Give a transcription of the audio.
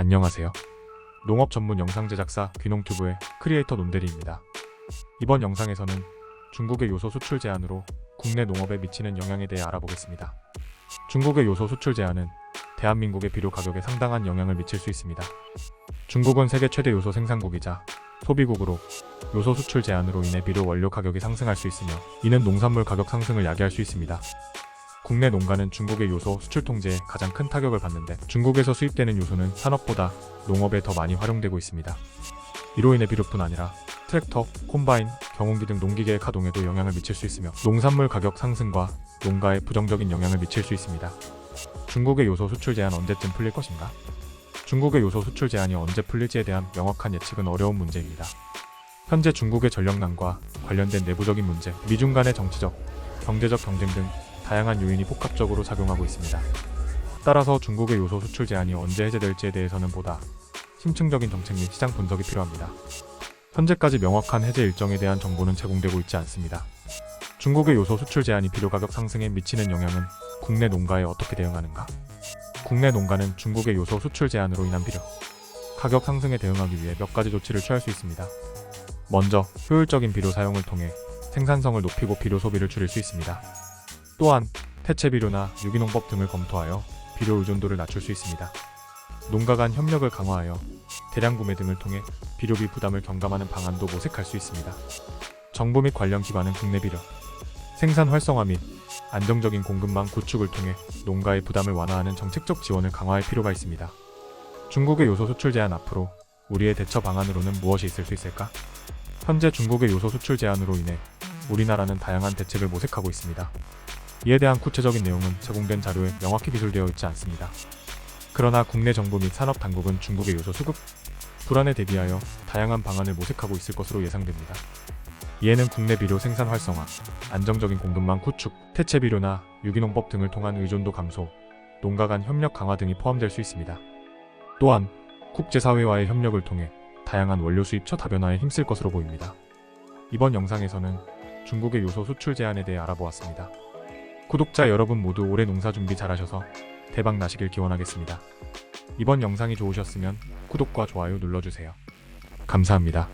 안녕하세요. 농업 전문 영상 제작사 귀농튜브의 크리에이터 논대리입니다. 이번 영상에서는 중국의 요소 수출 제한으로 국내 농업에 미치는 영향에 대해 알아보겠습니다. 중국의 요소 수출 제한은 대한민국의 비료 가격에 상당한 영향을 미칠 수 있습니다. 중국은 세계 최대 요소 생산국이자 소비국으로 요소 수출 제한으로 인해 비료 원료 가격이 상승할 수 있으며 이는 농산물 가격 상승을 야기할 수 있습니다. 국내 농가는 중국의 요소 수출 통제에 가장 큰 타격을 받는데 중국에서 수입되는 요소는 산업보다 농업에 더 많이 활용되고 있습니다. 이로 인해 비료뿐 아니라 트랙터, 콤바인, 경운기 등 농기계의 가동에도 영향을 미칠 수 있으며 농산물 가격 상승과 농가에 부정적인 영향을 미칠 수 있습니다. 중국의 요소 수출 제한 언제쯤 풀릴 것인가? 중국의 요소 수출 제한이 언제 풀릴지에 대한 명확한 예측은 어려운 문제입니다. 현재 중국의 전력난과 관련된 내부적인 문제, 미중 간의 정치적, 경제적 경쟁 등 다양한 요인이 복합적으로 작용하고 있습니다. 따라서 중국의 요소 수출 제한이 언제 해제될지에 대해서는 보다 심층적인 정책 및 시장 분석이 필요합니다. 현재까지 명확한 해제 일정에 대한 정보는 제공되고 있지 않습니다. 중국의 요소 수출 제한이 비료 가격 상승에 미치는 영향은 국내 농가에 어떻게 대응하는가? 국내 농가는 중국의 요소 수출 제한으로 인한 비료 가격 상승에 대응하기 위해 몇 가지 조치를 취할 수 있습니다. 먼저 효율적인 비료 사용을 통해 생산성을 높이고 비료 소비를 줄일 수 있습니다. 또한 태체 비료나 유기농법 등을 검토하여 비료 의존도를 낮출 수 있습니다. 농가 간 협력을 강화하여 대량 구매 등을 통해 비료비 부담을 경감하는 방안도 모색할 수 있습니다. 정부 및 관련 기관은 국내 비료 생산 활성화 및 안정적인 공급망 구축을 통해 농가의 부담을 완화하는 정책적 지원을 강화할 필요가 있습니다. 중국의 요소 수출 제한 앞으로 우리의 대처 방안으로는 무엇이 있을 수 있을까? 현재 중국의 요소 수출 제한으로 인해 우리나라는 다양한 대책을 모색하고 있습니다. 이에 대한 구체적인 내용은 제공된 자료에 명확히 기술되어 있지 않습니다. 그러나 국내 정부 및 산업 당국은 중국의 요소 수급 불안에 대비하여 다양한 방안을 모색하고 있을 것으로 예상됩니다. 이에는 국내 비료 생산 활성화, 안정적인 공급망 구축, 태체 비료나 유기농법 등을 통한 의존도 감소, 농가 간 협력 강화 등이 포함될 수 있습니다. 또한 국제사회와의 협력을 통해 다양한 원료 수입처 다변화에 힘쓸 것으로 보입니다. 이번 영상에서는 중국의 요소 수출 제한에 대해 알아보았습니다. 구독자 여러분 모두 올해 농사 준비 잘하셔서 대박 나시길 기원하겠습니다. 이번 영상이 좋으셨으면 구독과 좋아요 눌러주세요. 감사합니다.